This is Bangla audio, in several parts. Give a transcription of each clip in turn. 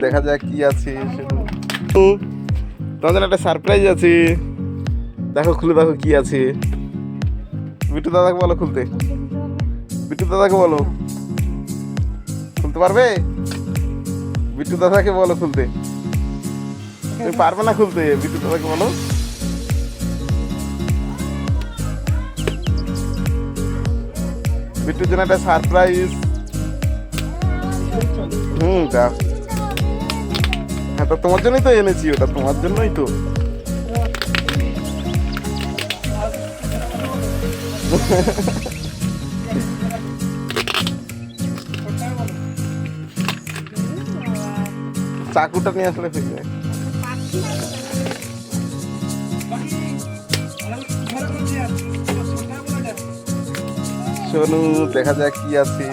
দেখা যাক কি আছে। তোমাদের একটা সারপ্রাইজ আছে। দেখো, খুলে দেখো কি আছে। বিট্টু দাদাকে বলো খুলতে। বিট্টু দাদাকে বলো। খুলতে পারবে? বিট্টু দাদাকে বলো খুলতে। তুমি পারবে না খুলতে বিটু দাদাকে বলো। বিট্টুর জন্য একটা সারপ্রাইজ হুম, যা। তো তোমার জন্যই তো এনেছি ওটা তোমার জন্যই তো। চাকুটা নিয়ে আসলে যায় শোনু, দেখা যাক কি আছে।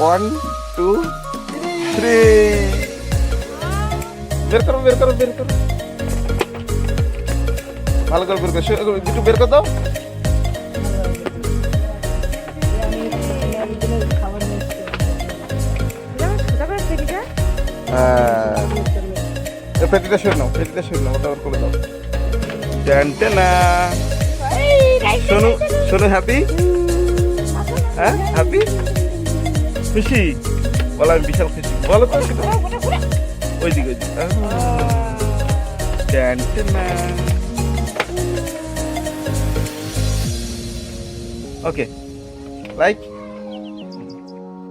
ওয়ান টু থ্রি বের করো বের করো বের করো। ভালো করে বের করো একটু বের করে দাও। হ্যাঁ। এ পেটিটা সরে নাও পেটিটা সরে নাও ওটা করে দাও। টেনটে না শোনো শোনো হ্যাপি হ্যাঁ happy খুশি বলো আমি বিশাল খুশি বলো তো একটু। ওই দিকে ওই দিকে টেনটে না ওকে লাইক